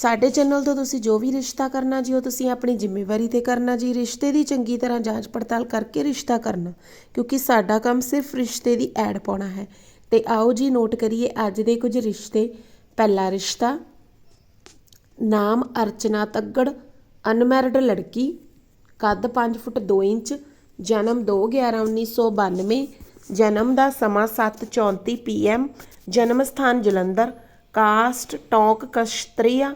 ਸਾਡੇ ਚੈਨਲ ਤੋਂ ਤੁਸੀਂ ਜੋ ਵੀ ਰਿਸ਼ਤਾ ਕਰਨਾ ਜੀ, ਉਹ ਤੁਸੀਂ ਆਪਣੀ ਜ਼ਿੰਮੇਵਾਰੀ ਤੇ ਕਰਨਾ ਜੀ। ਰਿਸ਼ਤੇ ਦੀ ਚੰਗੀ ਤਰ੍ਹਾਂ ਜਾਂਚ ਪੜਤਾਲ ਕਰਕੇ ਰਿਸ਼ਤਾ ਕਰਨਾ, ਕਿਉਂਕਿ ਸਾਡਾ ਕੰਮ ਸਿਰਫ ਰਿਸ਼ਤੇ ਦੀ ਐਡ ਪਾਉਣਾ ਹੈ। ਤੇ ਆਓ ਜੀ, ਨੋਟ ਕਰੀਏ, ਅੱਜ ਦੇ ਕੁਝ ਰਿਸ਼ਤੇ। ਪਹਿਲਾ ਰਿਸ਼ਤਾ, ਨਾਮ ਅਰਚਨਾ ਤੱਗੜ, ਅਨਮੈਰਿਡ ਲੜਕੀ, ਕੱਦ 5 ਫੁੱਟ 2 ਇੰਚ, ਜਨਮ 2/11/1992 ਜਨਮ ਦਾ ਸਮਾਂ 7:34 ਪੀਐਮ ਜਨਮ ਸਥਾਨ ਜਲੰਧਰ, ਕਾਸਟ ਟੌਂਕ ਕਸ਼ਤਰੀਆ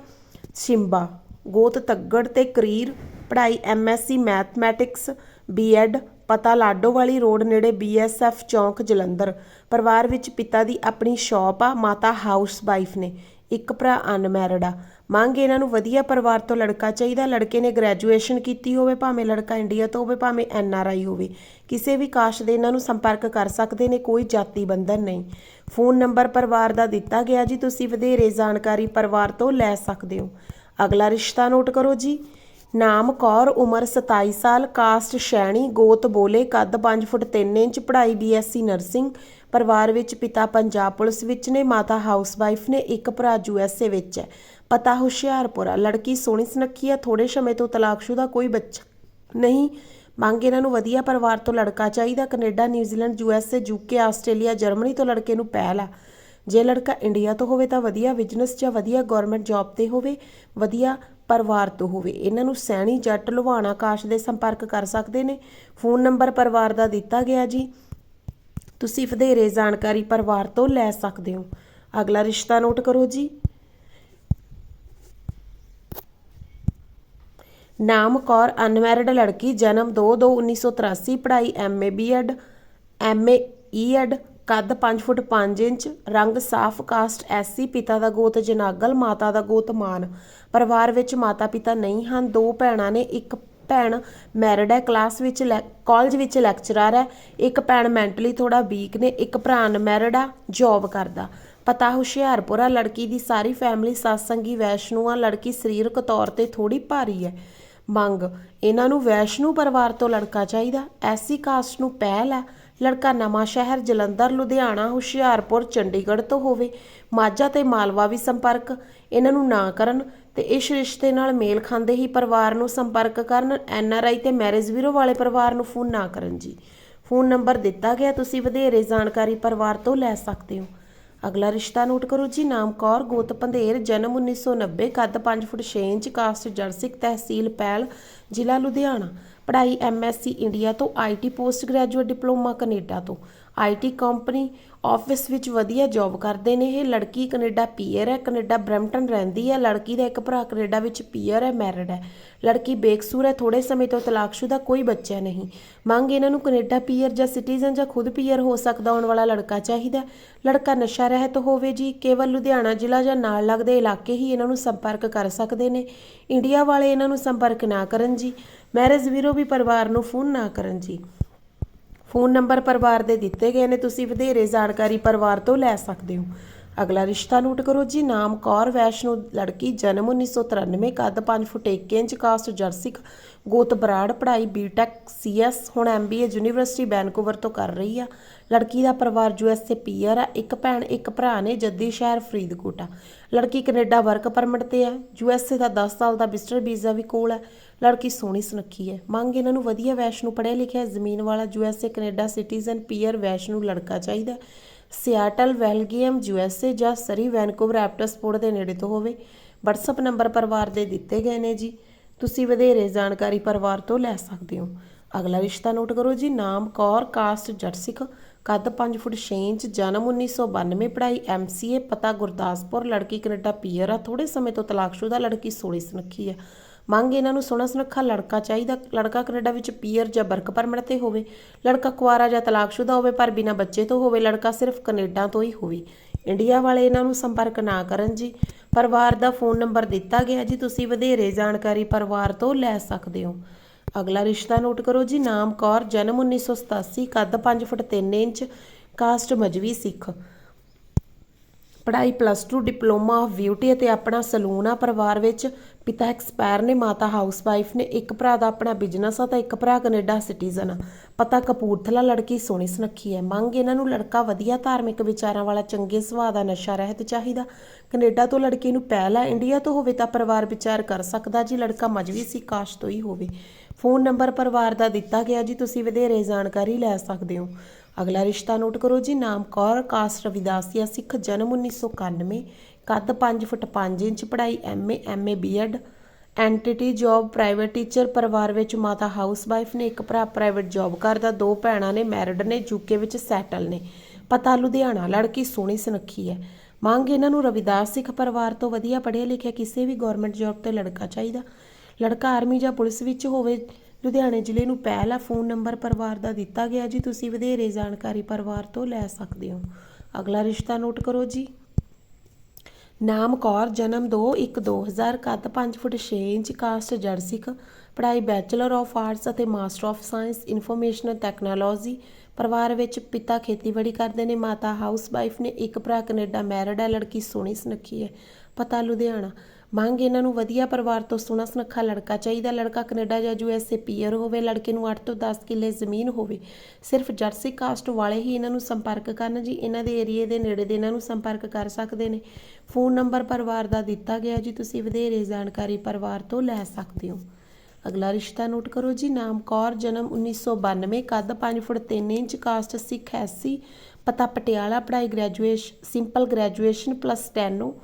ਸਿੰਬਾ ਗੋਤ ਤੱਗੜ ਤੇ ਕਰੀਰ, ਪੜ੍ਹਾਈ ਐਮਐਸਸੀ ਮੈਥਮੈਟਿਕਸ ਬੀਐਡ ਪਤਾ ਲਾਡੋਵਾਲੀ ਰੋਡ ਨੇੜੇ ਬੀਐਸਐਫ ਚੌਂਕ, ਜਲੰਧਰ। ਪਰਿਵਾਰ ਵਿੱਚ ਪਿਤਾ ਦੀ ਆਪਣੀ ਸ਼ਾਪ ਆ, ਮਾਤਾ ਹਾਊਸ ਵਾਈਫ ਨੇ। ਇੱਕ ਭਰਾ ਅਨਮੈਰਿਡ ਆ। ਮੰਗ ਇਹਨਾਂ ਨੂੰ ਵਧੀਆ ਪਰਿਵਾਰ ਤੋਂ ਲੜਕਾ ਚਾਹੀਦਾ, ਲੜਕੇ ਨੇ ਗ੍ਰੈਜੂਏਸ਼ਨ ਕੀਤੀ ਹੋਵੇ, ਭਾਵੇਂ ਲੜਕਾ ਇੰਡੀਆ ਤੋਂ ਹੋਵੇ, ਭਾਵੇਂ ਐੱਨ ਆਰ ਆਈ ਹੋਵੇ। ਕਿਸੇ ਵੀ ਕਾਸ਼ ਦੇ ਇਹਨਾਂ ਨੂੰ ਸੰਪਰਕ ਕਰ ਸਕਦੇ ਨੇ, ਕੋਈ ਜਾਤੀ ਬੰਧਨ ਨਹੀਂ। ਫੋਨ ਨੰਬਰ ਪਰਿਵਾਰ ਦਾ ਦਿੱਤਾ ਗਿਆ ਜੀ, ਤੁਸੀਂ ਵਧੇਰੇ ਜਾਣਕਾਰੀ ਪਰਿਵਾਰ ਤੋਂ ਲੈ ਸਕਦੇ ਹੋ। ਅਗਲਾ ਰਿਸ਼ਤਾ ਨੋਟ ਕਰੋ ਜੀ। ਨਾਮ ਕੌਰ, ਉਮਰ 27 ਸਾਲ, ਕਾਸਟ ਸ਼ੈਣੀ, ਗੋਤ ਬੋਲੇ, ਕੱਦ 5 ਫੁੱਟ 3 ਇੰਚ, ਪੜ੍ਹਾਈ ਬੀਐਸਸੀ ਨਰਸਿੰਗ। ਪਰਿਵਾਰ ਵਿੱਚ ਪਿਤਾ ਪੰਜਾਬ ਪੁਲਿਸ ਵਿੱਚ ਨੇ, ਮਾਤਾ ਹਾਊਸਵਾਈਫ ਨੇ, ਇੱਕ ਭਰਾ ਯੂਐਸਏ ਵਿੱਚ ਹੈ। ਪਤਾ ਹੁਸ਼ਿਆਰਪੁਰ ਆ। ਲੜਕੀ ਸੋਹਣੀ ਸੁਨੱਖੀ ਆ ਥੋੜੇ ਸਮੇਂ ਤੋਂ ਤਲਾਕਸ਼ੁਦਾ ਕੋਈ ਬੱਚਾ ਨਹੀਂ। ਮੰਗ ਇਹਨਾਂ ਨੂੰ ਵਧੀਆ ਪਰਿਵਾਰ ਤੋਂ ਲੜਕਾ ਚਾਹੀਦਾ। Canada New Zealand USA UK Australia, Germany ਤੋਂ ਲੜਕੇ ਨੂੰ ਪਹਿਲ ਆ। ਜੇ ਲੜਕਾ ਇੰਡੀਆ ਤੋਂ ਹੋਵੇ ਤਾਂ ਵਧੀਆ ਬਿਜ਼ਨਸ ਜਾਂ ਵਧੀਆ ਗਵਰਨਮੈਂਟ ਜੌਬ ਤੇ ਹੋਵੇ, ਵਧੀਆ ਪਰਿਵਾਰ ਤੋਂ ਹੋਵੇ। ਇਹਨਾਂ ਨੂੰ ਸੈਣੀ ਜੱਟ ਲੁਹਾਣਾ ਕਾਸ਼ ਦੇ ਸੰਪਰਕ ਕਰ ਸਕਦੇ ਨੇ। ਫੋਨ ਨੰਬਰ ਪਰਿਵਾਰ ਦਾ ਦਿੱਤਾ ਗਿਆ ਜੀ। ਤੁਸੀਂ ਵਧੇਰੇ ਜਾਣਕਾਰੀ ਪਰਿਵਾਰ ਤੋਂ ਲੈ ਸਕਦੇ ਹੋ। ਅਗਲਾ ਰਿਸ਼ਤਾ ਨੋਟ ਕਰੋ ਜੀ। ਨਾਮ ਕੌਰ ਅਨਮੈਰਿਡ ਲੜਕੀ, ਜਨਮ 2/2/1983 ਪੜ੍ਹਾਈ ਐਮਏ ਬੀਐਡ ਐਮਏ ਈਐਡ ਕੱਦ 5 ਫੁੱਟ 5 ਇੰਚ, ਰੰਗ ਸਾਫ਼ ਕਾਸਟ ਐਸਸੀ ਪਿਤਾ ਦਾ ਗੋਤ ਜਨਾਗਲ, ਮਾਤਾ ਦਾ ਗੋਤ ਮਾਨ। ਪਰਿਵਾਰ ਵਿੱਚ ਮਾਤਾ ਪਿਤਾ ਨਹੀਂ ਹਨ, ਦੋ ਭੈਣਾਂ ਨੇ, ਇੱਕ ਭੈਣ ਮੈਰਿਡ ਹੈ, ਕਲਾਸ ਵਿੱਚ ਕਾਲਜ ਵਿੱਚ ਲੈਕਚਰਰ ਹੈ, ਇੱਕ ਭੈਣ ਮੈਂਟਲੀ ਥੋੜਾ ਵੀਕ ਨੇ, ਇੱਕ ਭਰਾ ਅਨਮੈਰਿਡ ਆ, ਜੌਬ ਕਰਦਾ। ਪਤਾ ਹੁਸ਼ਿਆਰਪੁਰ ਆ, ਲੜਕੀ ਦੀ ਸਾਰੀ ਫੈਮਿਲੀ, ਸਤਸੰਗੀ, ਵੈਸ਼ਨੂ ਆ, ਲੜਕੀ ਸਰੀਰਕ ਤੌਰ ਤੇ ਥੋੜੀ ਭਾਰੀ ਹੈ। ਮੰਗ। ਇਹਨਾਂ ਨੂੰ ਵੈਸ਼ਨੂ ਪਰਿਵਾਰ ਤੋਂ ਲੜਕਾ ਚਾਹੀਦਾ। ਐਸੀ ਕਾਸਟ ਨੂੰ ਪਹਿਲ ਹੈ। ਲੜਕਾ ਨਵਾਂ ਸ਼ਹਿਰ ਜਲੰਧਰ, ਲੁਧਿਆਣਾ, ਹੁਸ਼ਿਆਰਪੁਰ, ਚੰਡੀਗੜ੍ਹ ਤੋਂ ਹੋਵੇ। ਮਾਝਾ ਤੇ ਮਾਲਵਾ ਵੀ ਸੰਪਰਕ। ਇਹਨਾਂ ਨੂੰ ਨਾ ਕਰਨ ਤੇ ਇਸ ਰਿਸ਼ਤੇ ਨਾਲ ਮੇਲ ਖਾਂਦੇ ਹੀ ਪਰਿਵਾਰ ਨੂੰ ਸੰਪਰਕ ਕਰਨ। ਐੱਨ ਆਰ ਆਈ ਤੇ ਮੈਰਿਜ ਬਿਊਰੋ ਵਾਲੇ ਪਰਿਵਾਰ ਨੂੰ ਫੋਨ ਨਾ ਕਰਨ ਜੀ। ਫੋਨ ਨੰਬਰ ਦਿੱਤਾ ਗਿਆ। ਤੁਸੀਂ ਵਧੇਰੇ ਜਾਣਕਾਰੀ ਪਰਿਵਾਰ ਤੋਂ ਲੈ ਸਕਦੇ ਹੋ। ਅਗਲਾ ਰਿਸ਼ਤਾ ਨੋਟ ਕਰੋ ਜੀ, ਨਾਮ ਕੌਰ, ਗੋਤ ਪੰਧੇਰ, ਜਨਮ 1990 ਕੱਦ 5 ਫੁੱਟ 6 ਇੰਚ, ਕਾਸਟ ਜਰਸਿਕ ਤਹਿਸੀਲ ਪੈਲ, ਜ਼ਿਲ੍ਹਾ ਲੁਧਿਆਣਾ। ਪੜ੍ਹਾਈ ਐਮਐਸਸੀ ਇੰਡੀਆ ਤੋਂ IT post graduate diploma Canada ਤੋਂ। ਆਈਟੀ ਕੰਪਨੀ ਆਫਿਸ ਵਿੱਚ ਵਧੀਆ ਜੌਬ ਕਰਦੇ ਨੇ। ਇਹ ਲੜਕੀ ਕੈਨੇਡਾ ਪੀਅਰ ਹੈ, ਕੈਨੇਡਾ ਬ੍ਰੈਂਪਟਨ ਰਹਿੰਦੀ ਹੈ। ਲੜਕੀ ਦਾ ਇੱਕ ਭਰਾ ਕੈਨੇਡਾ ਵਿੱਚ ਪੀਅਰ ਹੈ ਮੈਰਿਡ ਹੈ। ਲੜਕੀ ਬੇਕਸੂਰ ਹੈ ਥੋੜੇ ਸਮੇਂ ਤੋਂ ਤਲਾਕਸ਼ੁਦਾ ਕੋਈ ਬੱਚਾ ਨਹੀਂ। ਮੰਗ ਇਹਨਾਂ ਨੂੰ ਕੈਨੇਡਾ ਪੀਅਰ ਜਾਂ ਸਿਟੀਜ਼ਨ ਜਾਂ ਖੁਦ ਪੀਅਰ ਹੋ ਸਕਦਾ ਹੋਣ ਵਾਲਾ ਲੜਕਾ ਚਾਹੀਦਾ ਲੜਕਾ ਨਸ਼ਾ ਰਹਿਤ ਹੋਵੇ ਜੀ, ਕੇਵਲ ਲੁਧਿਆਣਾ ਜ਼ਿਲ੍ਹਾ ਜਾਂ ਨਾਲ ਲੱਗਦੇ ਇਲਾਕੇ ਹੀ ਇਹਨਾਂ ਨੂੰ ਸੰਪਰਕ ਕਰ ਸਕਦੇ ਨੇ। ਇੰਡੀਆ ਵਾਲੇ ਇਹਨਾਂ ਨੂੰ ਸੰਪਰਕ ਨਾ ਕਰਨ ਜੀ। ਮੈਰਿਜ ਵੀਰੋ ਵੀ ਪਰਿਵਾਰ ਨੂੰ ਫੋਨ ਨਾ ਕਰਨ ਜੀ। ਫੋਨ ਨੰਬਰ ਪਰਿਵਾਰ ਦੇ ਦਿੱਤੇ ਗਏ ਨੇ, ਤੁਸੀਂ ਵਧੇਰੇ ਜਾਣਕਾਰੀ ਪਰਿਵਾਰ ਤੋਂ ਲੈ ਸਕਦੇ ਹੋ। ਅਗਲਾ ਰਿਸ਼ਤਾ ਨੋਟ ਕਰੋ ਜੀ। ਨਾਮ ਕੌਰ, ਵੈਸ਼ਨੂ ਲੜਕੀ, ਜਨਮ 1993 ਕੱਦ 5 ਫੁੱਟ 1 ਇੰਚ, ਕਾਸਟ ਜਰਸਿਕ ਗੋਤ ਬਰਾੜ, ਪੜ੍ਹਾਈ ਬੀਟੈਕ ਸੀਐਸ ਹੁਣ ਐਮਬੀਏ ਯੂਨੀਵਰਸਿਟੀ ਵੈਨਕੂਵਰ ਤੋਂ ਕਰ ਰਹੀ ਆ। ਲੜਕੀ ਦਾ ਪਰਿਵਾਰ ਯੂਐਸਏ ਪੀਆਰ ਆ। ਇੱਕ ਭੈਣ, ਇੱਕ ਭਰਾ ਨੇ ਜੱਦੀ ਸ਼ਹਿਰ ਫਰੀਦਕੋਟ ਆ। ਲੜਕੀ ਕੈਨੇਡਾ ਵਰਕ ਪਰਮਿਟ ਤੇ ਆ। ਯੂਐਸਏ ਦਾ 10 ਸਾਲ ਦਾ ਵਿਜ਼ਟਰ ਵੀਜ਼ਾ ਵੀ ਕੋਲ ਹੈ ਲੜਕੀ ਸੋਹਣੀ ਸੁਨੱਖੀ ਹੈ ਮੰਗ ਇਹਨਾਂ ਨੂੰ ਵਧੀਆ ਵੈਸ਼ਨੂ ਪੜ੍ਹਿਆ ਲਿਖਿਆ। ਜ਼ਮੀਨ ਵਾਲਾ USA Canada citizen PR Vaishnu ਲੜਕਾ ਚਾਹੀਦਾ। ਸਿਆਟਲ, ਵੈਲਗੀਅਮ ਯੂਐਸਏ ਜਾਂ ਸਰੀ ਵੈਨਕੂਵਰ ਐਪਟਸਪੋਰਟ ਦੇ ਨੇੜੇ ਤੋਂ ਹੋਵੇ। WhatsApp ਨੰਬਰ ਪਰਿਵਾਰ ਦੇ ਦਿੱਤੇ ਗਏ ਨੇ ਜੀ। ਤੁਸੀਂ ਵਧੇਰੇ ਜਾਣਕਾਰੀ ਪਰਿਵਾਰ ਤੋਂ ਲੈ ਸਕਦੇ ਹੋ। ਅਗਲਾ ਰਿਸ਼ਤਾ ਨੋਟ ਕਰੋ ਜੀ। ਨਾਮ ਕੌਰ, ਕਾਸਟ ਜੱਟਸਿੱਖ ਕੱਦ 5 ਫੁੱਟ 6 ਇੰਚ, ਜਨਮ 1992 ਪੜ੍ਹਾਈ ਐਮਸੀਏ ਪਤਾ ਗੁਰਦਾਸਪੁਰ, ਲੜਕੀ ਕੈਨੇਡਾ ਪੀਅਰ ਆ। ਥੋੜੇ ਸਮੇਂ ਤੋਂ ਤਲਾਕਸ਼ੁਦਾ ਲੜਕੀ ਸੋਹਣੀ ਸੁਨੱਖੀ ਆ। ਮੰਗ ਇਹਨਾਂ ਨੂੰ ਸੋਹਣਾ ਸੁਨੱਖਾ ਲੜਕਾ ਚਾਹੀਦਾ, ਲੜਕਾ ਕੈਨੇਡਾ ਵਿੱਚ ਪੀਅਰ ਜਾਂ ਵਰਕ ਪਰਮਿਟ ਤੇ ਹੋਵੇ, ਲੜਕਾ ਕੁਆਰਾ ਜਾਂ ਤਲਾਕਸ਼ੁਦਾ ਹੋਵੇ ਪਰ ਬਿਨਾਂ ਬੱਚੇ ਤੋਂ ਹੋਵੇ, ਲੜਕਾ ਸਿਰਫ ਕੈਨੇਡਾ ਤੋਂ ਹੀ ਹੋਵੇ। ਇੰਡੀਆ ਵਾਲੇ ਇਹਨਾਂ ਨੂੰ ਸੰਪਰਕ ਨਾ ਕਰਨ ਜੀ। ਪਰਿਵਾਰ ਦਾ ਫੋਨ ਨੰਬਰ ਦਿੱਤਾ ਗਿਆ ਜੀ, ਤੁਸੀਂ ਵਧੇਰੇ ਜਾਣਕਾਰੀ ਪਰਿਵਾਰ ਤੋਂ ਲੈ ਸਕਦੇ ਹੋ। ਅਗਲਾ ਰਿਸ਼ਤਾ ਨੋਟ ਕਰੋ ਜੀ, ਨਾਮ ਕੌਰ, ਜਨਮ 1987 ਕੱਦ 5 foot 3 inch, caste Mazhabi Sikh. ਪੜ੍ਹਾਈ plus two diploma of beauty ਅਤੇ ਆਪਣਾ ਸਲੂਨ ਆ ਪਰਿਵਾਰ ਵਿੱਚ। ਪਿਤਾ ਐਕਸਪਾਇਰ ਨੇ, ਮਾਤਾ ਹਾਊਸਵਾਈਫ ਨੇ, ਇੱਕ ਭਰਾ ਦਾ ਆਪਣਾ ਬਿਜ਼ਨਸ ਆ ਤਾਂ ਇੱਕ ਭਰਾ ਕੈਨੇਡਾ ਸਿਟੀਜ਼ਨ ਆ। ਪਤਾ ਕਪੂਰਥਲਾ ਲੜਕੀ ਸੋਹਣੀ ਸੁਨੱਖੀ ਹੈ। ਮੰਗ ਇਹਨਾਂ ਨੂੰ ਲੜਕਾ ਵਧੀਆ ਧਾਰਮਿਕ ਵਿਚਾਰਾਂ ਵਾਲਾ ਚੰਗੇ ਸੁਭਾਅ ਦਾ ਨਸ਼ਾ ਰਹਿਤ ਚਾਹੀਦਾ। ਕੈਨੇਡਾ ਤੋਂ ਲੜਕੀ ਨੂੰ ਪਹਿਲ ਆ ਇੰਡੀਆ ਤੋਂ ਹੋਵੇ ਤਾਂ ਪਰਿਵਾਰ ਵਿਚਾਰ ਕਰ ਸਕਦਾ ਜੀ ਲੜਕਾ ਮਜਵੀ ਸੀ, ਕਾਸ਼ ਤੋਂ ਹੀ ਹੋਵੇ। ਫੋਨ ਨੰਬਰ ਪਰਿਵਾਰ ਦਾ ਦਿੱਤਾ ਗਿਆ ਜੀ, ਤੁਸੀਂ ਵਧੇਰੇ ਜਾਣਕਾਰੀ ਲੈ ਸਕਦੇ ਹੋ। ਅਗਲਾ ਰਿਸ਼ਤਾ ਨੋਟ ਕਰੋ ਜੀ, ਨਾਮ ਕੌਰ, ਕਾਸਟ ਰਵਿਦਾਸੀਆ ਸਿੱਖ ਜਨਮ 1991 ਕੱਦ 5 ਫੁੱਟ 5 ਇੰਚ, ਪੜ੍ਹਾਈ MA MA BEd, NTT job, private teacher, ਪਰਿਵਾਰ ਵਿੱਚ ਮਾਤਾ ਹਾਊਸਵਾਈਫ ਨੇ, ਇੱਕ ਭਰਾ ਪ੍ਰਾਈਵੇਟ ਜੌਬ ਕਰਦਾ, ਦੋ ਭੈਣਾਂ ਨੇ, ਮੈਰਿਡ ਨੇ ਯੂਕੇ ਵਿੱਚ ਸੈਟਲ ਨੇ। ਪਤਾ ਲੁਧਿਆਣਾ, ਲੜਕੀ ਸੋਹਣੀ ਸੁਨੱਖੀ ਹੈ। ਮੰਗ ਇਹਨਾਂ ਨੂੰ ਰਵਿਦਾਸ ਸਿੱਖ ਪਰਿਵਾਰ ਤੋਂ ਵਧੀਆ ਪੜ੍ਹਿਆ ਲਿਖਿਆ ਕਿਸੇ ਵੀ ਗਵਰਨਮੈਂਟ ਜੌਬ ਤੇ ਲੜਕਾ ਚਾਹੀਦਾ। ਲੜਕਾ ਆਰਮੀ ਜਾਂ ਪੁਲਿਸ ਵਿੱਚ ਹੋਵੇ ਲੁਧਿਆਣੇ ਜ਼ਿਲ੍ਹੇ ਨੂੰ ਪਹਿਲਾ ਫੋਨ ਨੰਬਰ ਪਰਿਵਾਰ ਦਾ ਦਿੱਤਾ ਗਿਆ ਜੀ। ਤੁਸੀਂ ਵਧੇਰੇ ਜਾਣਕਾਰੀ ਪਰਿਵਾਰ ਤੋਂ ਲੈ ਸਕਦੇ ਹੋ। ਅਗਲਾ ਰਿਸ਼ਤਾ ਨੋਟ ਕਰੋ ਜੀ। ਨਾਮ ਕੌਰ, ਜਨਮ 2 1 2000 ਕੱਦ 5 ਫੁੱਟ 6 ਇੰਚ, ਕਾਸਟ ਜਰਸਿਕ, ਪੜ੍ਹਾਈ ਬੈਚਲਰ ਆਫ ਆਰਟਸ ਅਤੇ master of science, information technology. ਪਰਿਵਾਰ ਵਿੱਚ ਪਿਤਾ ਖੇਤੀਬਾੜੀ ਕਰਦੇ ਨੇ, ਮਾਤਾ ਹਾਊਸ ਵਾਈਫ ਨੇ, ਇੱਕ ਭਰਾ ਕੈਨੇਡਾ ਮੈਰਿਡ ਹੈ, ਲੜਕੀ ਸੋਹਣੀ ਸੁਨੱਖੀ ਹੈ। ਪਤਾ ਲੁਧਿਆਣਾ। ਮੰਗ ਇਹਨਾਂ ਨੂੰ ਵਧੀਆ ਪਰਿਵਾਰ ਤੋਂ ਸੋਹਣਾ ਸੁਨੱਖਾ ਲੜਕਾ ਚਾਹੀਦਾ। ਲੜਕਾ ਕੈਨੇਡਾ ਜਾਂ ਯੂਐਸਏ ਪੀਅਰ ਹੋਵੇ, ਲੜਕੇ ਨੂੰ 8 ਤੋਂ 10 ਕਿੱਲੇ ਜ਼ਮੀਨ ਹੋਵੇ, ਸਿਰਫ ਜਰਸੀ ਕਾਸਟ ਵਾਲੇ ਹੀ ਇਹਨਾਂ ਨੂੰ ਸੰਪਰਕ ਕਰਨ ਜੀ। ਇਹਨਾਂ ਦੇ ਏਰੀਏ ਦੇ ਨੇੜੇ ਦੇ ਇਹਨਾਂ ਨੂੰ ਸੰਪਰਕ ਕਰ ਸਕਦੇ ਨੇ। ਫੋਨ ਨੰਬਰ ਪਰਿਵਾਰ ਦਾ ਦਿੱਤਾ ਗਿਆ ਜੀ, ਤੁਸੀਂ ਵਧੇਰੇ ਜਾਣਕਾਰੀ ਪਰਿਵਾਰ ਤੋਂ ਲੈ ਸਕਦੇ ਹੋ। ਅਗਲਾ ਰਿਸ਼ਤਾ ਨੋਟ ਕਰੋ ਜੀ, ਨਾਮ ਕੌਰ, ਜਨਮ 1992 ਕੱਦ 5 foot 3 inch, caste Sikh SC ਪਤਾ ਪਟਿਆਲਾ, ਪੜ੍ਹਾਈ graduation simple graduation plus steno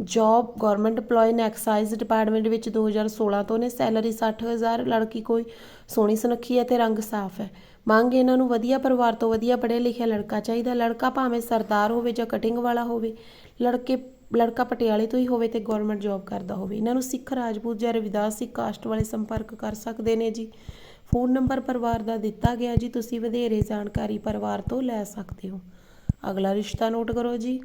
job government EMPLOYE ਨੇ ਐਕਸਾਈਜ਼ ਡਿਪਾਰਟਮੈਂਟ ਵਿੱਚ 2016 ਤੋਂ ਨੇ ਸੈਲਰੀ 60000 ਲੜਕੀ ਕੋਈ ਸੋਹਣੀ ਸੁਨੱਖੀ ਹੈ ਤੇ ਰੰਗ ਸਾਫ਼ ਹੈ। ਮੰਗ ਇਹਨਾਂ ਨੂੰ ਵਧੀਆ ਪਰਿਵਾਰ ਤੋਂ ਵਧੀਆ ਪੜ੍ਹਿਆ ਲਿਖਿਆ ਲੜਕਾ ਚਾਹੀਦਾ ਲੜਕਾ ਭਾਵੇਂ ਸਰਦਾਰ ਹੋਵੇ ਜਾਂ ਕਟਿੰਗ ਵਾਲਾ ਹੋਵੇ, ਲੜਕੇ, ਲੜਕਾ ਪਟਿਆਲੇ ਤੋਂ ਹੀ ਹੋਵੇ ਤੇ ਗਵਰਨਮੈਂਟ ਜੌਬ ਕਰਦਾ ਹੋਵੇ। ਇਹਨਾਂ ਨੂੰ ਸਿੱਖ ਰਾਜਪੂਤ ਜਾਂ ਰਵਿਦਾਸ ਸਿੱਖ ਕਾਸਟ ਵਾਲੇ ਸੰਪਰਕ ਕਰ ਸਕਦੇ ਨੇ ਜੀ। ਫੋਨ ਨੰਬਰ ਪਰਿਵਾਰ ਦਾ ਦਿੱਤਾ ਗਿਆ ਜੀ, ਤੁਸੀਂ ਵਧੇਰੇ ਜਾਣਕਾਰੀ ਪਰਿਵਾਰ ਤੋਂ ਲੈ ਸਕਦੇ ਹੋ। ਅਗਲਾ ਰਿਸ਼ਤਾ ਨੋਟ ਕਰੋ ਜੀ।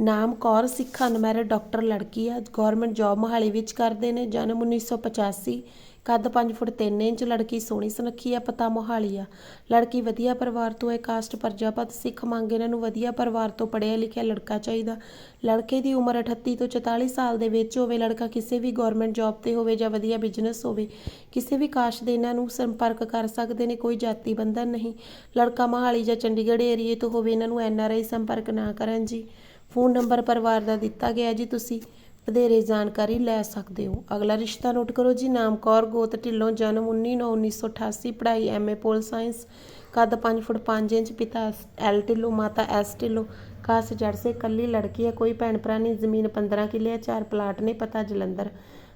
ਨਾਮ ਕੌਰ ਸਿੱਖ ਅਨਮੈਰਿਡ ਡਾਕਟਰ ਲੜਕੀ ਆ। ਗਵਰਨਮੈਂਟ ਜੌਬ ਮੋਹਾਲੀ ਵਿੱਚ ਕਰਦੇ ਨੇ। ਜਨਮ 1985 ਕੱਦ 5 ਫੁੱਟ 3 ਇੰਚ, ਲੜਕੀ ਸੋਹਣੀ ਸੁਨੱਖੀ ਆ, ਪਤਾ ਮੋਹਾਲੀ ਆ। ਲੜਕੀ ਵਧੀਆ ਪਰਿਵਾਰ ਤੋਂ ਹੈ ਕਾਸਟ ਪਰਜਾਪਤ ਸਿੱਖ ਮੰਗ ਇਹਨਾਂ ਨੂੰ ਵਧੀਆ ਪਰਿਵਾਰ ਤੋਂ ਪੜ੍ਹਿਆ ਲਿਖਿਆ ਲੜਕਾ ਚਾਹੀਦਾ। ਲੜਕੇ ਦੀ ਉਮਰ 38 ਤੋਂ 44 ਸਾਲ ਦੇ ਵਿੱਚ ਹੋਵੇ, ਲੜਕਾ ਕਿਸੇ ਵੀ ਗਵਰਨਮੈਂਟ ਜੌਬ ਤੇ ਹੋਵੇ ਜਾਂ ਵਧੀਆ ਬਿਜ਼ਨਸ ਹੋਵੇ, ਕਿਸੇ ਵੀ ਕਾਸਟ ਦੇ ਇਹਨਾਂ ਨੂੰ ਸੰਪਰਕ ਕਰ ਸਕਦੇ ਨੇ, ਕੋਈ ਜਾਤੀ ਬੰਧਨ ਨਹੀਂ। ਲੜਕਾ ਮੋਹਾਲੀ ਜਾਂ ਚੰਡੀਗੜ੍ਹ ਏਰੀਏ ਤੋਂ ਹੋਵੇ, ਇਹਨਾਂ ਨੂੰ ਐਨਆਰਆਈ ਸੰਪਰਕ ਨਾ ਕਰਨ ਜੀ। ਫੋਨ ਨੰਬਰ ਪਰਿਵਾਰ ਦਾ ਦਿੱਤਾ ਗਿਆ ਜੀ, ਤੁਸੀਂ ਵਧੇਰੇ ਜਾਣਕਾਰੀ ਲੈ ਸਕਦੇ ਹੋ। ਅਗਲਾ ਰਿਸ਼ਤਾ ਨੋਟ ਕਰੋ ਜੀ, ਨਾਮ ਕੌਰ ਗੋਤ, ਢਿੱਲੋਂ ਜਨਮ 19/9/1988 ਪੜ੍ਹਾਈ ਐਮਏ ਪੋਲ ਸਾਇੰਸ, ਕੱਦ 5 ਫੁੱਟ 5 ਇੰਚ, ਪਿਤਾ ਐਲ ਢਿੱਲੋਂ, ਮਾਤਾ ਐਸ ਢਿੱਲੋਂ ਕਾਸ ਜੜ ਸੇ ਕੱਲੀ ਲੜਕੀ ਹੈ, ਕੋਈ ਭੈਣ ਭਰਾ ਨਹੀਂ, ਜ਼ਮੀਨ 15 ਕਿੱਲੇ ਹੈ, ਚਾਰ ਪਲਾਟ ਨੇ, ਪਤਾ ਜਲੰਧਰ।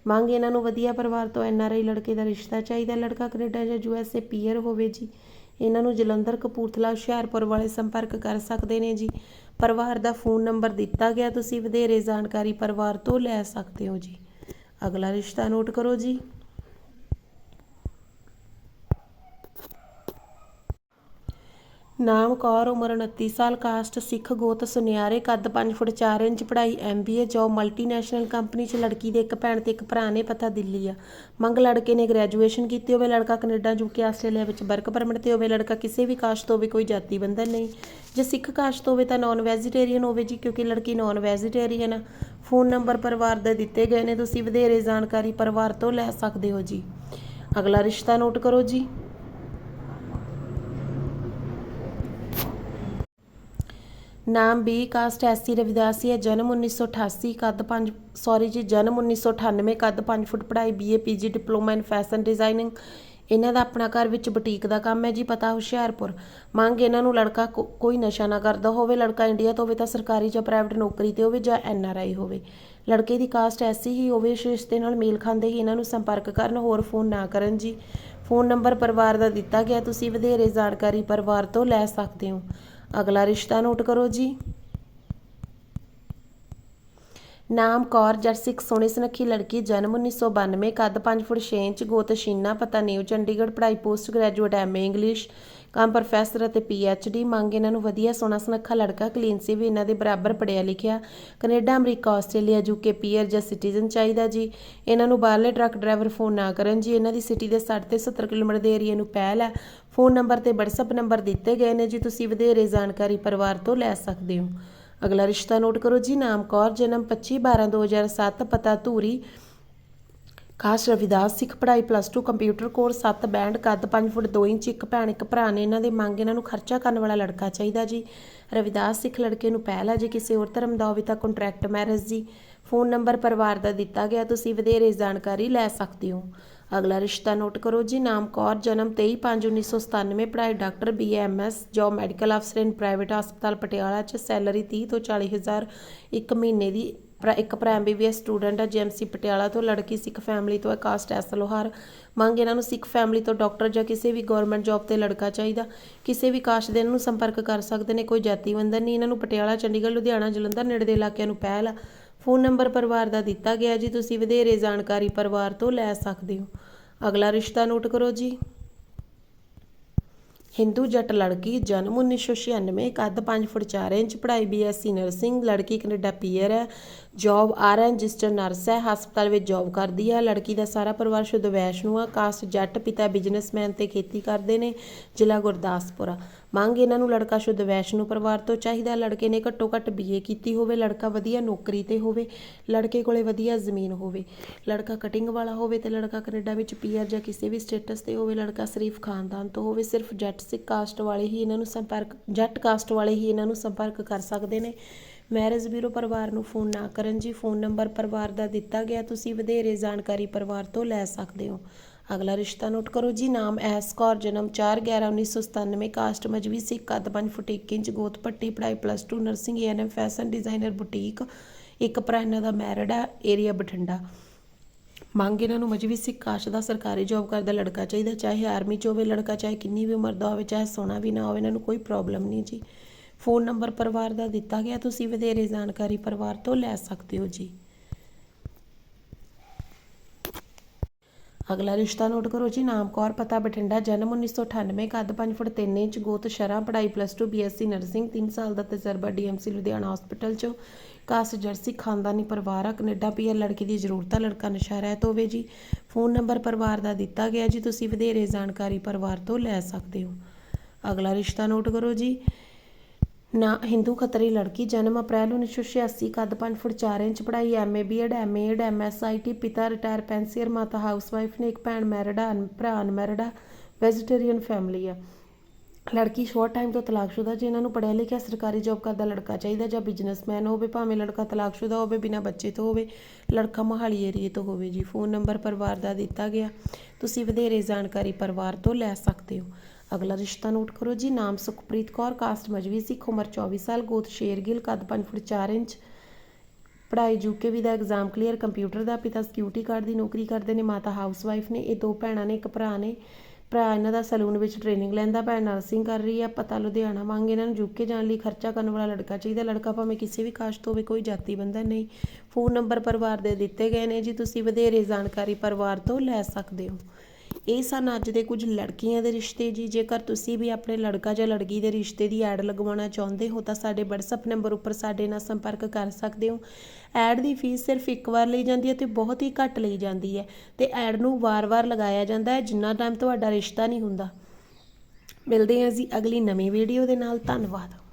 ਮੰਗ ਇਹਨਾਂ ਨੂੰ ਵਧੀਆ ਪਰਿਵਾਰ ਤੋਂ ਐਨਆਰਆਈ ਲੜਕੇ ਦਾ ਰਿਸ਼ਤਾ ਚਾਹੀਦਾ ਲੜਕਾ ਕੈਨੇਡਾ ਜਾਂ ਯੂਐਸਏ ਪੀਅਰ ਹੋਵੇ ਜੀ। ਇਹਨਾਂ ਨੂੰ ਜਲੰਧਰ, ਕਪੂਰਥਲਾ, ਹੁਸ਼ਿਆਰਪੁਰ ਵਾਲੇ ਸੰਪਰਕ ਕਰ ਸਕਦੇ ਨੇ ਜੀ। ਪਰਿਵਾਰ ਦਾ ਫੋਨ ਨੰਬਰ ਦਿੱਤਾ ਗਿਆ, ਤੁਸੀਂ ਵਧੇਰੇ ਜਾਣਕਾਰੀ ਪਰਿਵਾਰ ਤੋਂ ਲੈ ਸਕਦੇ ਹੋ ਜੀ। ਅਗਲਾ ਰਿਸ਼ਤਾ ਨੋਟ ਕਰੋ ਜੀ। ਨਾਮ ਕੌਰ, ਉਮਰ 29 ਸਾਲ, ਕਾਸਟ, ਸਿੱਖ, ਗੋਤ, ਸੁਨਿਆਰੇ, ਕੱਦ 5 ਫੁੱਟ 4 ਇੰਚ, ਪੜ੍ਹਾਈ ਐਮਬੀਏ ਜੋਬ ਮਲਟੀਨੈਸ਼ਨਲ ਕੰਪਨੀ 'ਚ ਲੜਕੀ ਦੇ ਇੱਕ ਭੈਣ ਤੇ ਇੱਕ ਭਰਾ ਨੇ, ਪਤਾ ਦਿੱਲੀ ਆ। ਮੰਗ ਲੜਕੇ ਨੇ ਗ੍ਰੈਜੂਏਸ਼ਨ ਕੀਤੀ ਹੋਵੇ ਲੜਕਾ ਕੈਨੇਡਾ ਯੂਕੇ ਆਸਟ੍ਰੇਲੀਆ ਵਿੱਚ ਵਰਕ ਪਰਮਿਟ ਤੇ ਹੋਵੇ ਲੜਕਾ ਕਿਸੇ ਵੀ ਕਾਸਟ ਤੋਂ ਹੋਵੇ ਕੋਈ ਜਾਤੀ ਬੰਧਨ ਨਹੀਂ। ਜੇ ਸਿੱਖ ਕਾਸਟ ਤੋਂ ਹੋਵੇ ਤਾਂ ਨਾਨ ਵੈਜੀਟੇਰੀਅਨ ਹੋਵੇ ਜੀ, ਕਿਉਂਕਿ ਲੜਕੀ ਨਾਨ ਵੈਜੀਟੇਰੀਅਨ ਆ। ਫੋਨ ਨੰਬਰ ਪਰਿਵਾਰ ਦੇ ਦਿੱਤੇ ਗਏ ਨੇ, ਤੁਸੀਂ ਵਧੇਰੇ ਜਾਣਕਾਰੀ ਪਰਿਵਾਰ ਤੋਂ ਲੈ ਸਕਦੇ ਹੋ ਜੀ। ਅਗਲਾ ਰਿਸ਼ਤਾ ਨੋਟ ਕਰੋ ਜੀ। ਨਾਮ ਬੀ, ਕਾਸਟ ਐਸਸੀ ਰਵਿਦਾਸੀ ਹੈ ਜਨਮ 1988 ਕੱਦ 5 ਸੌਰੀ ਜੀ, ਜਨਮ 1998 ਕੱਦ 5 ਫੁੱਟ ਪੜ੍ਹਾਈ BA PG diploma in fashion designing ਇਹਨਾਂ ਦਾ ਆਪਣਾ ਘਰ ਵਿੱਚ ਬੁਟੀਕ ਦਾ ਕੰਮ ਹੈ ਜੀ, ਪਤਾ ਹੁਸ਼ਿਆਰਪੁਰ। ਮੰਗ ਇਹਨਾਂ ਨੂੰ ਲੜਕਾ ਕੋ- ਕੋਈ ਨਸ਼ਾ ਨਾ ਕਰਦਾ ਹੋਵੇ, ਲੜਕਾ ਇੰਡੀਆ ਤੋਂ ਹੋਵੇ ਤਾਂ ਸਰਕਾਰੀ ਜਾਂ ਪ੍ਰਾਈਵੇਟ ਨੌਕਰੀ ਤੇ ਹੋਵੇ ਜਾਂ ਐਨਆਰਆਈ ਹੋਵੇ। ਲੜਕੇ ਦੀ ਕਾਸਟ ਐਸੀ ਹੀ ਹੋਵੇ ਰਿਸ਼ਤੇ ਨਾਲ ਮੇਲ ਖਾਂਦੇ ਹੀ ਇਹਨਾਂ ਨੂੰ ਸੰਪਰਕ ਕਰਨ, ਹੋਰ ਫੋਨ ਨਾ ਕਰਨ ਜੀ। ਫੋਨ ਨੰਬਰ ਪਰਿਵਾਰ ਦਾ ਦਿੱਤਾ ਗਿਆ, ਤੁਸੀਂ ਵਧੇਰੇ ਜਾਣਕਾਰੀ ਪਰਿਵਾਰ ਤੋਂ ਲੈ ਸਕਦੇ ਹੋ। ਅਗਲਾ ਰਿਸ਼ਤਾ ਨੋਟ ਕਰੋ ਜੀ। ਨਾਮ ਕੌਰ ਜਰਸਿਕ ਸੋਹਣੀ ਸੁਨੱਖੀ ਲੜਕੀ, ਜਨਮ 1992 ਕੱਦ 5 ਫੁੱਟ 6 ਇੰਚ, ਗੋਤ ਸ਼ੀਨਾ, ਪਤਾ ਨਿਊ, ਚੰਡੀਗੜ੍ਹ, ਪੜ੍ਹਾਈ ਪੋਸਟ ਗ੍ਰੈਜੂਏਟ ਐਮਏ ਇੰਗਲਿਸ਼। ਕੰਮ ਪ੍ਰੋਫੈਸਰ ਅਤੇ ਪੀ ਐੱਚ ਡੀ ਮੰਗ ਇਹਨਾਂ ਨੂੰ ਵਧੀਆ ਸੋਹਣਾ ਸੁਨੱਖਾ ਲੜਕਾ ਕਲੀਨ ਸੀ ਵੀ ਇਹਨਾਂ ਦੇ ਬਰਾਬਰ ਪੜਿਆ ਲਿਖਿਆ। Canada, America, Australia UK PR ਜਾਂ ਸਿਟੀਜ਼ਨ ਚਾਹੀਦਾ ਜੀ। ਇਹਨਾਂ ਨੂੰ ਬਾਹਰਲੇ ਟਰੱਕ ਡਰਾਈਵਰ ਫੋਨ ਨਾ ਕਰਨ ਜੀ। ਇਹਨਾਂ ਦੀ ਸਿਟੀ ਦੇ 60 ਤੇ 70 ਕਿਲੋਮੀਟਰ ਦੇ ਏਰੀਆ ਨੂੰ ਪਹਿਲ ਹੈ। ਫੋਨ ਨੰਬਰ ਤੇ WhatsApp ਨੰਬਰ ਦਿੱਤੇ ਗਏ ਨੇ ਜੀ। ਤੁਸੀਂ ਵਧੇਰੇ ਜਾਣਕਾਰੀ ਪਰਿਵਾਰ ਤੋਂ ਲੈ ਸਕਦੇ ਹੋ। ਅਗਲਾ ਰਿਸ਼ਤਾ ਨੋਟ ਕਰੋ ਜੀ। ਨਾਮ ਕੌਰ, ਜਨਮ 25 12 2007 ਪਤਾ ਧੂਰੀ। ਖਾਸ ਰਵਿਦਾਸ ਸਿੱਖ ਪੜ੍ਹਾਈ ਪਲੱਸ 2 ਕੰਪਿਊਟਰ ਕੋਰਸ 7 ਬੈਂਡ ਕੱਦ 5 ਫੁੱਟ 2 ਇੰਚ, ਇੱਕ ਭੈਣ, ਇੱਕ ਭਰਾ ਨੇ, ਇਹਨਾਂ ਦੇ ਮੰਗ ਇਹਨਾਂ ਨੂੰ ਖਰਚਾ ਕਰਨ ਵਾਲਾ ਲੜਕਾ ਚਾਹੀਦਾ ਜੀ। ਰਵਿਦਾਸ ਸਿੱਖ ਲੜਕੇ ਨੂੰ ਪਹਿਲ ਹੈ ਜੇ ਕਿਸੇ ਹੋਰ ਧਰਮ ਦਾ ਹੋਵੇ ਤਾਂ ਕੰਟਰੈਕਟ ਮੈਰਿਜ ਜੀ। ਫੋਨ ਨੰਬਰ ਪਰਿਵਾਰ ਦਾ ਦਿੱਤਾ ਗਿਆ, ਤੁਸੀਂ ਵਧੇਰੇ ਜਾਣਕਾਰੀ ਲੈ ਸਕਦੇ ਹੋ। ਅਗਲਾ ਰਿਸ਼ਤਾ ਨੋਟ ਕਰੋ ਜੀ, ਨਾਮ ਕੌਰ, ਜਨਮ 23/5/1997 ਪੜ੍ਹਾਈ ਡਾਕਟਰ ਬੀਐਮਐਸ ਜੋ ਮੈਡੀਕਲ ਅਫਸਰ ਇਨ ਪ੍ਰਾਈਵੇਟ ਹਸਪਤਾਲ ਪਟਿਆਲਾ ਚ ਸੈਲਰੀ 30 ਤੋਂ 40 ਹਜ਼ਾਰ ਇੱਕ ਮਹੀਨੇ ਦੀ ਭਰਾ, ਇੱਕ ਭਰਾ ਐਮਬੀਬੀਐਸ ਸਟੂਡੈਂਟ ਹੈ ਜੀਐਮਸੀ ਪਟਿਆਲਾ ਤੋਂ, ਲੜਕੀ ਸਿੱਖ ਫੈਮਿਲੀ ਤੋਂ ਹੈ, ਕਾਸਟ ਐਸ ਲੋਹਾਰ ਮੰਗ ਇਹਨਾਂ ਨੂੰ ਸਿੱਖ ਫੈਮਿਲੀ ਤੋਂ ਡਾਕਟਰ ਜਾਂ ਕਿਸੇ ਵੀ ਗਵਰਨਮੈਂਟ ਜੌਬ ਤੇ ਲੜਕਾ ਚਾਹੀਦਾ। ਕਿਸੇ ਵੀ ਕਾਸਟ ਦੇ ਇਹਨਾਂ ਨੂੰ ਸੰਪਰਕ ਕਰ ਸਕਦੇ ਨੇ, ਕੋਈ ਜਾਤੀ ਬੰਧਨ ਨਹੀਂ। ਇਹਨਾਂ ਨੂੰ ਪਟਿਆਲਾ, ਚੰਡੀਗੜ੍ਹ, ਲੁਧਿਆਣਾ, ਜਲੰਧਰ, ਨੇੜੇ ਦੇ ਇਲਾਕਿਆਂ ਨੂੰ ਪਹਿਲ ਆ। ਫੋਨ ਨੰਬਰ ਪਰਿਵਾਰ ਦਾ ਦਿੱਤਾ ਗਿਆ ਜੀ, ਤੁਸੀਂ ਵਧੇਰੇ ਜਾਣਕਾਰੀ ਪਰਿਵਾਰ ਤੋਂ ਲੈ ਸਕਦੇ ਹੋ। ਅਗਲਾ ਰਿਸ਼ਤਾ ਨੋਟ ਕਰੋ ਜੀ। ਹਿੰਦੂ ਜੱਟ ਲੜਕੀ, ਜਨਮ 1996 ਕੱਦ 5 ਫੁੱਟ 4 ਇੰਚ, ਪੜ੍ਹਾਈ ਬੀਐਸਸੀ ਨਰਸਿੰਗ ਲੜਕੀ ਕੈਨੇਡਾ ਪੀਅਰ ਹੈ। ਜੌਬ ਆਰ ਰਜਿਸਟਰ ਨਰਸ ਹੈ, ਹਸਪਤਾਲ ਵਿੱਚ ਜੌਬ ਕਰਦੀ ਆ ਲੜਕੀ ਦਾ ਸਾਰਾ ਪਰਿਵਾਰ ਸ਼ੁੱਧ ਵੈਸ਼ਨੂ ਆ। ਕਾਸਟ ਜੱਟ ਪਿਤਾ ਬਿਜ਼ਨਸਮੈਨ ਤੇ ਖੇਤੀ ਕਰਦੇ ਨੇ, ਜ਼ਿਲ੍ਹਾ ਗੁਰਦਾਸਪੁਰ ਆ। ਮੰਗ ਇਹਨਾਂ ਨੂੰ ਲੜਕਾ ਸ਼ੁੱਧ ਵੈਸ਼ਨੂ ਪਰਿਵਾਰ ਤੋਂ ਚਾਹੀਦਾ। ਲੜਕੇ ਨੇ ਘੱਟੋ ਘੱਟ ਬੀਏ ਕੀਤੀ ਹੋਵੇ। ਲੜਕਾ ਵਧੀਆ ਨੌਕਰੀ ਤੇ ਹੋਵੇ, ਲੜਕੇ ਕੋਲੇ ਵਧੀਆ ਜ਼ਮੀਨ ਹੋਵੇ, ਲੜਕਾ ਕਟਿੰਗ ਵਾਲਾ ਹੋਵੇ ਤੇ ਲੜਕਾ ਕੈਨੇਡਾ ਵਿੱਚ ਪੀਆਰ ਜਾਂ ਕਿਸੇ ਵੀ ਸਟੇਟਸ ਤੇ ਹੋਵੇ, ਲੜਕਾ ਸ਼ਰੀਫ ਖਾਨਦਾਨ ਤੋਂ ਹੋਵੇ, ਸਿਰਫ ਜੱਟ ਸਿੱਖ ਕਾਸਟ ਵਾਲੇ ਹੀ ਇਹਨਾਂ ਨੂੰ ਸੰਪਰਕ, ਜੱਟ ਕਾਸਟ ਵਾਲੇ ਹੀ ਇਹਨਾਂ ਨੂੰ ਸੰਪਰਕ ਕਰ ਸਕਦੇ ਨੇ। ਮੈਰਿਜ ਬਿਊਰੋ ਪਰਿਵਾਰ ਨੂੰ ਫੋਨ ਨਾ ਕਰਨ ਜੀ। ਫੋਨ ਨੰਬਰ ਪਰਿਵਾਰ ਦਾ ਦਿੱਤਾ ਗਿਆ। ਤੁਸੀਂ ਵਧੇਰੇ ਜਾਣਕਾਰੀ ਪਰਿਵਾਰ ਤੋਂ ਲੈ ਸਕਦੇ ਹੋ। ਅਗਲਾ ਰਿਸ਼ਤਾ ਨੋਟ ਕਰੋ ਜੀ। ਨਾਮ ਐਸ ਕੌਰ, ਜਨਮ 4/11/1997 ਕਾਸਟ ਮਜ਼ਬੀ ਸਿੱਖ, ਕੱਦ 5 ਫੁੱਟ 1 ਇੰਚ ਗੋਤ, ਪੱਟੀ, ਪੜ੍ਹਾਈ plus 2 nursing NM fashion designer, boutique. ਇੱਕ ਭਰਾ ਇਹਨਾਂ ਦਾ ਮੈਰਿਡ ਆ, ਏਰੀਆ ਬਠਿੰਡਾ। ਮੰਗ ਇਹਨਾਂ ਨੂੰ ਮਜ਼ਬੀ ਸਿੱਖ ਕਾਸ਼ ਦਾ ਸਰਕਾਰੀ ਜੌਬ ਕਰਦਾ, ਲੜਕਾ ਚਾਹੀਦਾ, ਚਾਹੇ ਆਰਮੀ 'ਚ ਹੋਵੇ, ਲੜਕਾ ਚਾਹੇ ਕਿੰਨੀ ਵੀ ਉਮਰ ਦਾ ਹੋਵੇ, ਚਾਹੇ ਸੋਨਾ ਵੀ ਨਾ ਹੋਵੇ, ਇਹਨਾਂ ਨੂੰ ਕੋਈ ਪ੍ਰੋਬਲਮ ਨਹੀਂ ਜੀ। ਫੋਨ ਨੰਬਰ ਪਰਿਵਾਰ ਦਾ ਦਿੱਤਾ ਗਿਆ, ਤੁਸੀਂ ਵਧੇਰੇ ਜਾਣਕਾਰੀ ਪਰਿਵਾਰ ਤੋਂ ਲੈ ਸਕਦੇ ਹੋ ਜੀ। ਅਗਲਾ ਰਿਸ਼ਤਾ ਨੋਟ ਕਰੋ ਜੀ, ਨਾਮ ਕੌਰ, ਪਤਾ ਬਠਿੰਡਾ, ਜਨਮ 1998 ਕੱਦ 5 ਫੁੱਟ 3 ਇੰਚ, ਗੋਤ ਸ਼ਰਾਂ, ਪੜ੍ਹਾਈ ਪਲੱਸ 2 ਬੀਐਸਸੀ ਨਰਸਿੰਗ 3 ਸਾਲ ਦਾ ਤਜਰਬਾ ਡੀਐਮਸੀ ਲੁਧਿਆਣਾ ਹਸਪੀਟਲ ਚੋਂ। ਕਾਸਟ ਜਰਸੀ ਖਾਨਦਾਨੀ ਪਰਿਵਾਰ ਆ, ਕੈਨੇਡਾ ਪੀਆਰ ਲੜਕੀ ਦੀ ਜ਼ਰੂਰਤਾਂ ਲੜਕਾ ਨਸ਼ਾ ਰਹਿਤ ਹੋਵੇ ਜੀ। ਫੋਨ ਨੰਬਰ ਪਰਿਵਾਰ ਦਾ ਦਿੱਤਾ ਗਿਆ ਜੀ, ਤੁਸੀਂ ਵਧੇਰੇ ਜਾਣਕਾਰੀ ਪਰਿਵਾਰ ਤੋਂ ਲੈ ਸਕਦੇ ਹੋ। ਅਗਲਾ ਰਿਸ਼ਤਾ ਨੋਟ ਕਰੋ ਜੀ ਨਾ, ਹਿੰਦੂ ਖੱਤਰੀ ਲੜਕੀ ਜਨਮ ਅਪ੍ਰੈਲ 1986 ਕੱਦ 5 ਫੁੱਟ 4 ਇੰਚ ਪੜ੍ਹਾਈ ਐਮਏ ਬੀਐਡ ਐਮਏਡ ਐਮਐਸਆਈਟੀ ਪਿਤਾ, ਰਿਟਾਇਰ ਪੈਂਸੀਅਰ ਮਾਤਾ ਹਾਊਸਵਾਈਫ ਨੇ ਇੱਕ ਭੈਣ, ਮੈਰਿਡ ਆ ਭਰਾ, ਅਨਮੈਰਿਡ ਆ ਵੈਜੀਟੇਰੀਅਨ ਫੈਮਿਲੀ ਆ। ਲੜਕੀ ਸ਼ੋਰਟ ਟਾਈਮ ਤੋਂ ਤਲਾਕਸ਼ੁਦਾ, ਜੇ ਇਹਨਾਂ ਨੂੰ ਪੜ੍ਹਿਆ ਲਿਖਿਆ, ਸਰਕਾਰੀ ਜੌਬ ਕਰਦਾ ਲੜਕਾ ਚਾਹੀਦਾ ਜਾਂ ਬਿਜ਼ਨਸਮੈਨ ਹੋਵੇ, ਭਾਵੇਂ ਲੜਕਾ ਤਲਾਕਸ਼ੁਦਾ ਹੋਵੇ, ਬਿਨਾਂ ਬੱਚੇ ਤੋਂ ਹੋਵੇ, ਲੜਕਾ ਮੋਹਾਲੀ ਏਰੀਏ ਤੋਂ ਹੋਵੇ ਜੀ। ਫੋਨ ਨੰਬਰ ਪਰਿਵਾਰ ਦਾ ਦਿੱਤਾ ਗਿਆ। ਤੁਸੀਂ ਵਧੇਰੇ ਜਾਣਕਾਰੀ ਪਰਿਵਾਰ ਤੋਂ ਲੈ ਸਕਦੇ ਹੋ। ਅਗਲਾ ਰਿਸ਼ਤਾ ਨੋਟ ਕਰੋ ਜੀ। ਨਾਮ ਸੁਖਪ੍ਰੀਤ ਕੌਰ, ਕਾਸਟ ਮਜਵੀ ਸਿੱਖ, ਉਮਰ 24 ਸਾਲ, ਗੋਤ ਸ਼ੇਰਗਿੱਲ ਕੱਦ 5 ਫੁੱਟ 4 ਇੰਚ, ਪੜ੍ਹਾਈ ਯੂਕੇ ਵੀ ਦਾ ਐਗਜ਼ਾਮ ਕਲੀਅਰ ਕੰਪਿਊਟਰ ਦਾ ਪਿਤਾ ਸਿਕਿਉਰਿਟੀ ਗਾਰਡ ਦੀ ਨੌਕਰੀ ਕਰਦੇ ਨੇ, ਮਾਤਾ ਹਾਊਸਵਾਈਫ ਨੇ, ਇਹ ਦੋ ਭੈਣਾਂ ਨੇ, ਇੱਕ ਭਰਾ ਨੇ। ਭਰਾ ਇਹਨਾਂ ਦਾ ਸਲੂਨ ਵਿੱਚ ਟ੍ਰੇਨਿੰਗ ਲੈਂਦਾ ਭੈਣ ਨਰਸਿੰਗ ਕਰ ਰਹੀ ਆ। ਪਤਾ ਲੁਧਿਆਣਾ ਮੰਗ ਇਹਨਾਂ ਨੂੰ ਯੂਕੇ ਜਾਣ ਲਈ ਖਰਚਾ ਕਰਨ ਵਾਲਾ ਲੜਕਾ ਚਾਹੀਦਾ। ਲੜਕਾ ਭਾਵੇਂ ਕਿਸੇ ਵੀ ਕਾਸਟ ਤੋਂ ਹੋਵੇ, ਕੋਈ ਜਾਤੀ ਬੰਦਾ ਨਹੀਂ। ਫੋਨ ਨੰਬਰ ਪਰਿਵਾਰ ਦੇ ਦਿੱਤੇ ਗਏ ਨੇ ਜੀ। ਤੁਸੀਂ ਵਧੇਰੇ ਜਾਣਕਾਰੀ ਪਰਿਵਾਰ ਤੋਂ ਲੈ ਸਕਦੇ ਹੋ। ਇਹ ਸਨ ਅੱਜ ਦੇ ਕੁਝ ਲੜਕੀਆਂ ਦੇ ਰਿਸ਼ਤੇ ਜੀ। ਜੇਕਰ ਤੁਸੀਂ ਵੀ ਆਪਣੇ ਲੜਕਾ ਜਾਂ ਲੜਕੀ ਦੇ ਰਿਸ਼ਤੇ ਦੀ ਐਡ ਲਗਵਾਉਣਾ ਚਾਹੁੰਦੇ ਹੋ, ਤਾਂ ਸਾਡੇ WhatsApp ਨੰਬਰ ਉੱਪਰ ਸਾਡੇ ਨਾਲ ਸੰਪਰਕ ਕਰ ਸਕਦੇ ਹੋ। ਐਡ ਦੀ ਫੀਸ ਸਿਰਫ ਇੱਕ ਵਾਰ ਲਈ ਜਾਂਦੀ ਹੈ ਤੇ ਬਹੁਤ ਹੀ ਘੱਟ ਲਈ ਜਾਂਦੀ ਹੈ ਤੇ ਐਡ ਨੂੰ ਵਾਰ-ਵਾਰ ਲਗਾਇਆ ਜਾਂਦਾ ਹੈ, ਜਿੰਨਾ ਟਾਈਮ ਤੁਹਾਡਾ ਰਿਸ਼ਤਾ ਨਹੀਂ ਹੁੰਦਾ। ਮਿਲਦੇ ਹਾਂ ਜੀ ਅਗਲੀ ਨਵੀਂ ਵੀਡੀਓ ਦੇ ਨਾਲ। ਧੰਨਵਾਦ।